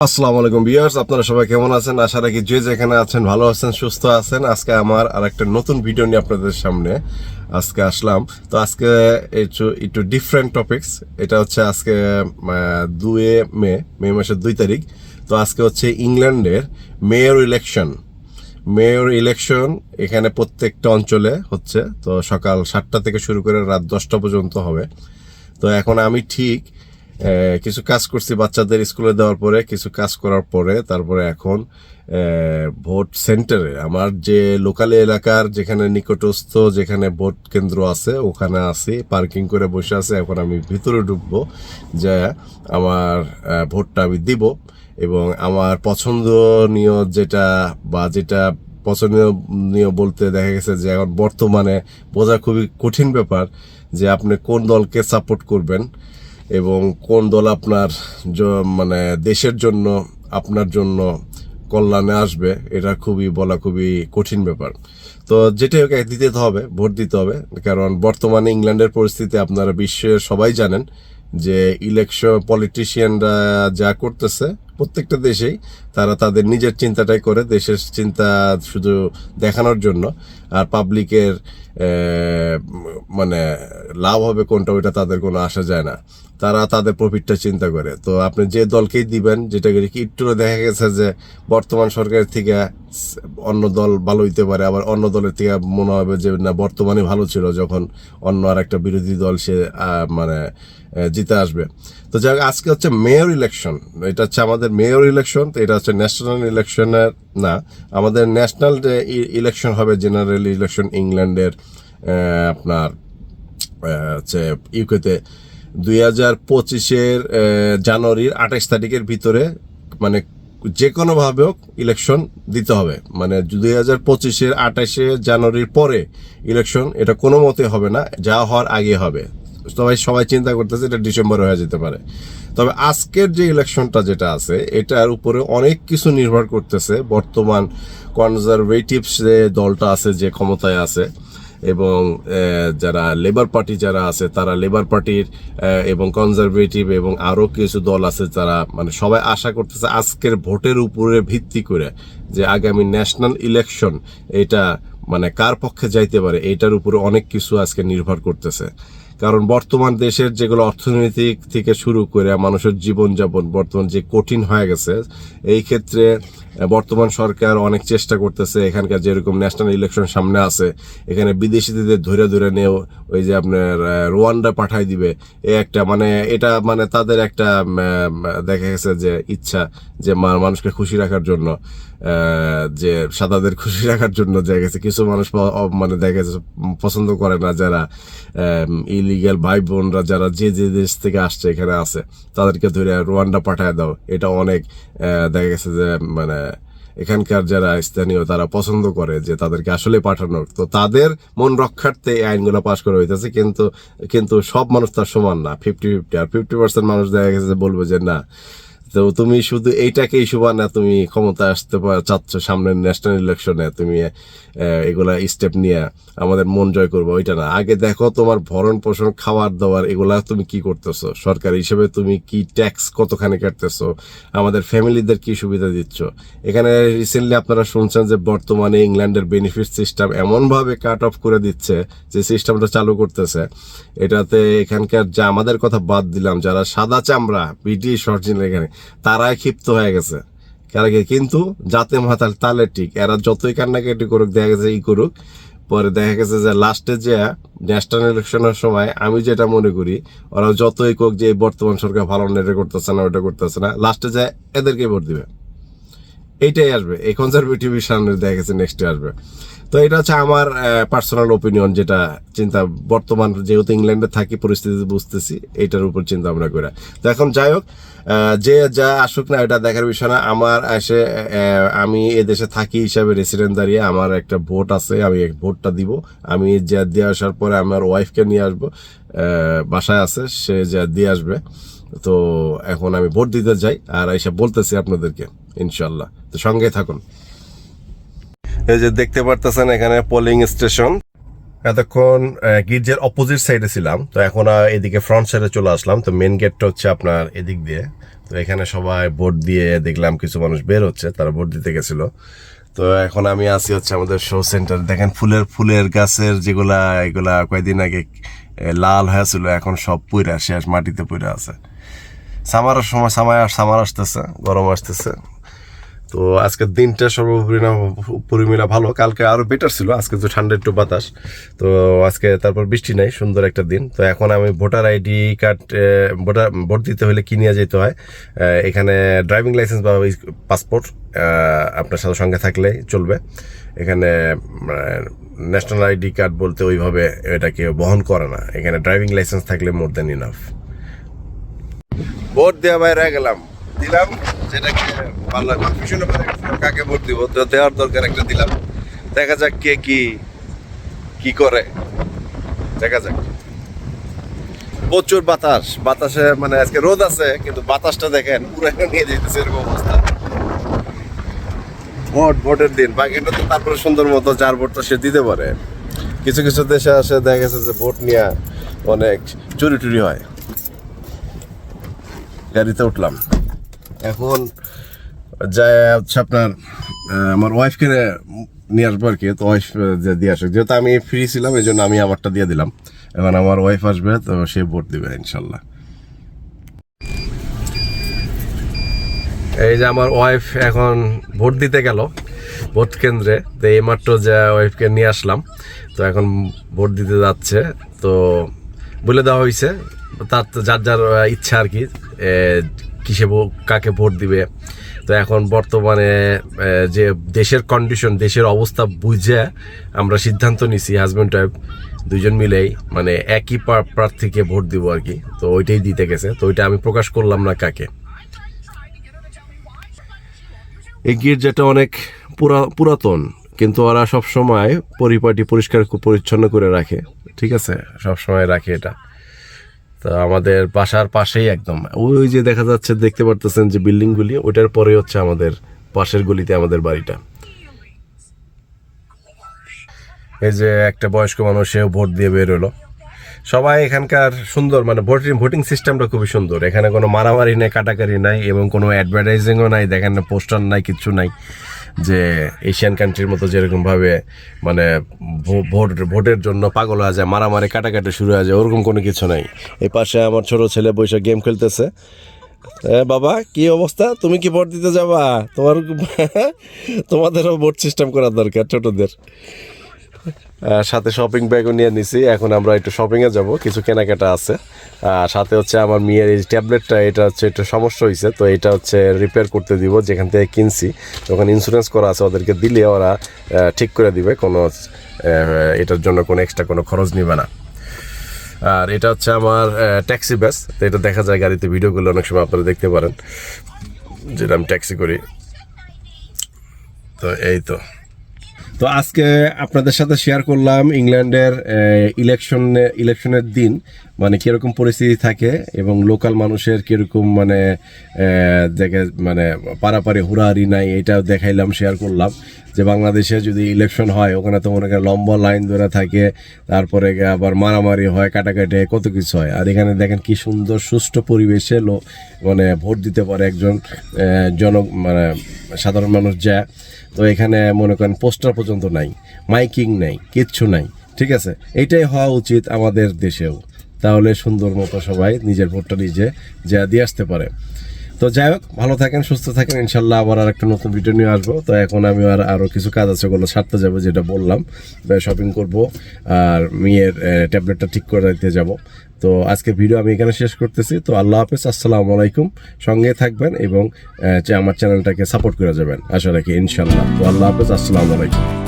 আসসালামু আলাইকুম ভিউয়ার্স, আপনারা সবাই কেমন আছেন? আশা রাখি যে যেখানে আছেন ভালো আছেন, সুস্থ আছেন। আজকে আমার আর একটা নতুন ভিডিও নিয়ে আপনাদের সামনে আজকে আসলাম। তো আজকে একটু একটু ডিফারেন্ট টপিকস এটা হচ্ছে আজকে দুয়ে মে মে মাসের দুই তারিখ। তো আজকে হচ্ছে ইংল্যান্ডের মেয়র ইলেকশন মেয়র ইলেকশন এখানে প্রত্যেকটা অঞ্চলে হচ্ছে। তো সকাল সাতটা থেকে শুরু করে রাত দশটা পর্যন্ত হবে। তো এখন আমি ঠিক কিছু কাজ করছি বাচ্চাদের স্কুলে দেওয়ার পরে, কিছু কাজ করার পরে, তারপরে এখন ভোট সেন্টারে। আমার যে লোকাল এলাকার যেখানে নিকটস্থ যেখানে ভোট কেন্দ্র আছে, ওখানে আছি, পার্কিং করে বসে আছে। এখন আমি ভিতরে ঢুকবো, যে আমার ভোটটা আমি দিব এবং আমার পছন্দনীয় যেটা বা যেটা পছন্দনীয় বলতে দেখা গেছে যে এখন বর্তমানে বোঝা খুবই কঠিন ব্যাপার যে আপনি কোন দলকে সাপোর্ট করবেন। এবং কোন দল আপনার মানে দেশের জন্য, আপনার জন্য কল্যাণে আসবে, এটা খুবই বলা খুবই কঠিন ব্যাপার। তো যেটাই হোক দিতে হবে, ভোট দিতে হবে, কারণ বর্তমানে ইংল্যান্ডের পরিস্থিতি আপনারা বিশ্বের সবাই জানেন যে ইলেকশন পলিটিশিয়ানরা যা করতেছে, প্রত্যেকটা দেশেই তারা তাদের নিজের চিন্তাটাই করে, দেশের চিন্তা শুধু দেখানোর জন্য। আর পাবলিকের মানে লাভ হবে কোনটা ওইটা তাদের কোনো আসা যায় না। তারা তাদের প্রফিটটা চিন্তা করে। তো আপনি যে দলকেই দিবেন, যেটা করে কি একটু দেখা গেছে যে বর্তমান সরকারের থেকে অন্য দল ভালো হইতে পারে, আবার অন্য দলের থেকে মনে হবে যে না, বর্তমানে ভালো ছিল যখন অন্য আর একটা বিরোধী দল সে মানে জিতে আসবে। তো যাই আজকে হচ্ছে মেয়র ইলেকশন এটা হচ্ছে আমাদের মেয়র ইলেকশন তো এটা হচ্ছে ন্যাশনাল ইলেকশনের না, আমাদের ন্যাশনাল যে ইলেকশন হবে জেনারেল ইলেকশন ইংল্যান্ডের আপনার হচ্ছে ইউকেতে, দুই হাজার পঁচিশের জানুয়ারির আঠাশ তারিখের ভিতরে মানে যে কোনোভাবে হোক ইলেকশন দিতে হবে। মানে দুই হাজার পঁচিশের আঠাশে জানুয়ারির পরে ইলেকশন এটা কোনো মতে হবে না, যা হওয়ার আগে হবে। সবাই সবাই চিন্তা করতেছে এটা ডিসেম্বর হয়ে যেতে পারে। তবে আজকের যে ইলেকশনটা যেটা আছে, এটার উপরে অনেক কিছু নির্ভর করতেছে বর্তমান কনজারভেটিভস যে দলটা আছে, যে ক্ষমতায় আছে এবং যারা লেবার পার্টি যারা আছে, তারা লেবার পার্টির এবং কনজারভেটিভ এবং আরও কিছু দল আছে তারা মানে সবাই আশা করতেছে আজকের ভোটের উপরে ভিত্তি করে যে আগামী ন্যাশনাল ইলেকশন এটা মানে কার পক্ষে যাইতে পারে, এটার উপরে অনেক কিছু আজকে নির্ভর করতেছে। কারণ বর্তমান দেশের যেগুলো অর্থনৈতিক থেকে শুরু করে মানুষের জীবনযাপন বর্তমান যে কঠিন হয়ে গেছে, এই ক্ষেত্রে বর্তমান সরকার অনেক চেষ্টা করতেছে এখানকার যেরকম ন্যাশনাল ইলেকশন সামনে আছে, এখানে বিদেশিদের ধরে ধরে নিয়েও ওই যে আপনার রোয়ান্ডা পাঠাই দিবে। এ একটা মানে এটা মানে তাদের একটা দেখা গেছে যে ইচ্ছা যে মানুষকে খুশি রাখার জন্য। যে সাদাদের খুশি রাখার জন্য দেখা গেছে, কিছু মানুষ মানে দেখা গেছে পছন্দ করে না যারা ইলিগাল ভাই বোনরা যারা যে যে দেশ থেকে আসছে, এখানে আছে, তাদেরকে ধরে রোয়ান্ডা পাঠায় দাও। এটা অনেক দেখা গেছে যে মানে এখানকার যারা স্থানীয় তারা পছন্দ করে যে তাদেরকে আসলে পাঠানো তো তাদের মন রক্ষার্থে এই আইনগুলো পাশ করা হইতেছে, কিন্তু কিন্তু সব মানুষ তার সমান না ফিফটি ফিফটি আর ফিফটি পার্সেন্ট মানুষ দেখা গেছে যে বলবে যে না তো তুমি শুধু এইটাকে ইস্যু না, তুমি ক্ষমতা আসতে চাচ্ছ সামনের ন্যাশনাল ইলেকশনে তুমি এগুলা স্টেপ নিয়ে আমাদের মন জয় করব, ওইটা না। আগে দেখো তোমার ভরণ পোষণ খাবার দাবার এগুলা তুমি কি করতেছো? সরকার হিসেবে তুমি কি ট্যাক্স কতখানি কাটতেছো? আমাদের ফ্যামিলিদের কি সুবিধা দিচ্ছ? এখানে রিসেন্টলি আপনারা শুনছেন যে বর্তমানে ইংল্যান্ডের বেনিফিট সিস্টেম এমনভাবে কাট অফ করে দিচ্ছে যে সিস্টেমটা চালু করতেছে। এটাতে এখানকার যা আমাদের কথা বাদ দিলাম, যারা সাদা চামড়া, ব্রিটিশ অরিজিনাল এখানে তারাই ক্ষিপ্ত হয়ে গেছে। কিন্তু জাতে মাতাল তালে ঠিক। এরা যতই কান্নাকাটি করুক, দেখা গেছে ই করুক, পরে দেখা গেছে যে লাস্টে যে ন্যাশনাল ইলেকশনের সময় আমি যেটা মনে করি, ওরা যতই কোক যে বর্তমান সরকার ভালো নেটা করতেছে না ওটা করতেছে না লাস্টে যে এদেরকে ভোট দিবে। এইটাই আসবে। এই কনজারভেটিভের সামনে দেখা গেছে নেক্সট আসবে। তো এটা হচ্ছে আমার পার্সোনাল ওপিনিয়ন যেটা, চিন্তা বর্তমান যেহেতু ইংল্যান্ডে থাকি, পরিস্থিতি বুঝতেছি এটার উপর চিন্তা ভাবনা করে। তো এখন যাই হোক যে যা আসুক না, এটা দেখার বিষয় না। আমার এসে আমি এ দেশে থাকি হিসাবে রেসিডেন্ট দাঁড়িয়ে আমার একটা ভোট আছে, আমি ভোটটা দিব। আমি যা দিয়ে আসার পরে আমার ওয়াইফকে নিয়ে আসব বাসায় আছে, সে যা দিয়ে আসবে। তো এখন আমি ভোট দিতে যাই, আর এসে বলতেছি আপনাদেরকে ইনশাল্লাহ তো সঙ্গে থাকুন। এই যে দেখতে পারতেছেন এখানে পোলিং স্টেশন এতক্ষণ গির্জের অপোজিট সাইডে ছিলাম, তো এখন এদিকে ফ্রন্ট সাইডে চলে আসলাম। তো মেন গেটটা হচ্ছে আপনার এদিক দিয়ে। তো এখানে সবাই ভোট দিয়ে দেখলাম কিছু মানুষ বের হচ্ছে, তারা ভোট দিতে গেছিল। তো এখন আমি আছি হচ্ছে আমাদের শো সেন্টার দেখেন ফুলের ফুলের গাছের যেগুলা, এগুলা কয়েকদিন আগে লাল হয়েছিল, এখন সব পুইরা, শেষ মাটিতে পুইরা আছে। সামারের সময় সামার সামার আসতেছে, গরম আসতেছে। তো আজকের দিনটা সর্বোপরি পরিমিলা ভালো। কালকে আরও বেটার ছিল, আজকে তো ঠান্ডা একটু বাতাস। তো আজকে তারপর বৃষ্টি নাই, সুন্দর একটা দিন। তো এখন আমি voter ID card voter, vote দিতে হলে কি নিয়ে যেতে হয়? এখানে ড্রাইভিং লাইসেন্স বা পাসপোর্ট আপনার সাথে সঙ্গে থাকলে চলবে। এখানে ন্যাশনাল আইডি কার্ড বলতে ওইভাবে এটাকে বহন করে না। এখানে ড্রাইভিং লাইসেন্স থাকলে মোর দেন ইনাফ ভোট দেওয়া বাইরে গেলাম। দিলাম। যেটাকে কাকে ভোট দিব? দেওয়ার দরকার একটা দিলাম। দেখা যাক কে কি কি করে। দেখা যাক। প্রচুর বাতাস। বাতাসে মানে আজকে রোদ আছে, কিন্তু বাতাসটা দেখেন, পুরো নিয়ে যেতেছে এরকম অবস্থা। ভোট, ভোটের দিন। বাকিটা তো তারপরে সুন্দর মতো যার ভোট তো সে দিতে পারে। কিছু কিছু দেশে আসে, দেখা গেছে যে ভোট নিয়ে অনেক চুরি টুরি হয়। গাড়িতে উঠলাম। এখন যায় হচ্ছে আপনার আমার ওয়াইফকে নিয়ে আসব আর কি। তো ওয়াইফ দিয়ে আসুক। যেহেতু আমি ফ্রি ছিলাম এই জন্য আমি আমারটা দিয়ে দিলাম। এখন আমার ওয়াইফ আসবে, তো সে ভোট দিবে, ইনশাল্লাহ। এই যে আমার ওয়াইফ এখন ভোট দিতে গেল, ভোট কেন্দ্রে। তো এইমাত্র যে ওয়াইফকে নিয়ে আসলাম, তো এখন ভোট দিতে যাচ্ছে। তো বলে দেওয়া হয়েছে তার যার যার ইচ্ছা আর কি কিসে কাকে ভোট দিবে? তো এখন বর্তমানে যে দেশের কন্ডিশন দেশের অবস্থা বুঝে আমরা সিদ্ধান্ত নিছি হাজব্যান্ড ওয়াইফ দুজন মিলেই মানে একই প্রার্থীকে ভোট দিব আর কি। তো ওইটাই দিতে গেছে, তো ওইটা আমি প্রকাশ করলাম না কাকে। এই গির্জাটা অনেক পুরা, পুরাতন, কিন্তু ওরা সব সময় পরিপাটি পরিষ্কার পরিচ্ছন্ন করে রাখে, ঠিক আছে? সব সময় রাখে এটা। তো আমাদের বাসার পাশেই একদম। ওই যে দেখা যাচ্ছে, দেখতে পারতেছেন যে বিল্ডিংগুলি ওইটার পরে হচ্ছে আমাদের পাশের গলিতে আমাদের বাড়িটা। এই যে একটা বয়স্ক মানুষ, সেও ভোট দিয়ে বের হলো। সবাই এখানকার সুন্দর মানে ভোটিং ভোটিং সিস্টেমটা খুবই সুন্দর। এখানে কোনো মারামারি নেই কাটাকারি নাই, এবং কোনো অ্যাডভার্টাইজিংও নাই, দেখেন পোস্টার নাই, কিচ্ছু নাই। যে এশিয়ান কান্ট্রির মতো যেরকমভাবে মানে ভোট, ভোটের জন্য পাগল হয়ে যায়, মারামারি কাটাকাটি শুরু হয়ে যায়, ওরকম কোনো কিছু নাই। এই পাশে আমার ছোট ছেলে বৈশাখ গেম খেলতেছে। বাবা, কি অবস্থা? তুমি কি ভোট দিতে যাবা? তোমার তোমাদেরও ভোট সিস্টেম করার দরকার, ছোটদের। সাথে শপিং ব্যাগও নিয়ে নিছি। এখন আমরা একটু শপিংয়ে যাব। কিছু কেনাকাটা আছে। আর সাথে হচ্ছে আমার মেয়ের এই ট্যাবলেটটা এটা হচ্ছে একটু সমস্যা হয়েছে তো এটা হচ্ছে রিপেয়ার করতে দিব, যেখান থেকে কিনছি। ওখানে ইন্স্যুরেন্স করা আছে ওদেরকে দিলে ওরা ঠিক করে দিবে। কোনো এটার জন্য কোনো এক্সট্রা কোনো খরচ নিবে না। আর এটা হচ্ছে আমার ট্যাক্সি ব্যাস তো এটা দেখা যায় গাড়িতে ভিডিওগুলো অনেক সময় আপনারা দেখতে পারেন। যেটা আমি ট্যাক্সি করি। তো এই তো। তো আজকে আপনাদের সাথে শেয়ার করলাম ইংল্যান্ডের ইলেকশন ইলেকশনের দিন মানে কীরকম পরিস্থিতি থাকে এবং লোকাল মানুষের কীরকম মানে দেখে মানে পারাপারি হুড়াহারি নাই এটা দেখাইলাম শেয়ার করলাম। যে বাংলাদেশে যদি ইলেকশন হয়, ওখানে তো মনে লম্বা লাইন ধরে থাকে, তারপরে আবার মারামারি হয়, কাটাকাটি কত কিছু হয়। আর এখানে দেখেন কি সুন্দর, সুষ্ঠু পরিবেশে মানে ভোট দিতে পারে একজন জন মানে সাধারণ মানুষ যায় তো এখানে মনে করেন পোস্টার পর্যন্ত নাই, মাইকিং নাই, কিচ্ছু নাই, ঠিক আছে? এটাই হওয়া উচিত আমাদের দেশেও। তাহলে সুন্দর মতো সবাই নিজের ভোটটা নিজে যা দিয়ে আসতে পারে। তো যাই হোক, ভালো থাকেন, সুস্থ থাকেন, ইনশাল্লাহ আবার আর একটা নতুন ভিডিও নিয়ে আসব। তো এখন আমি আর আরও কিছু কাজ আছে, ওগুলো সারতে যাব, যেটা বললাম। শপিং করব, আর মেয়ের ট্যাবলেটটা ঠিক করে দিতে যাব। তো আজকে ভিডিও আমি এখানে শেষ করতেছি। তো আল্লাহ হাফেজ, আসসালামু আলাইকুম। সঙ্গে থাকবেন এবং আমার চ্যানেলটাকে সাপোর্ট করে যাবেন। আশা রাখি ইনশাল্লাহ তো আল্লাহ হাফেজ, আসসালামু আলাইকুম।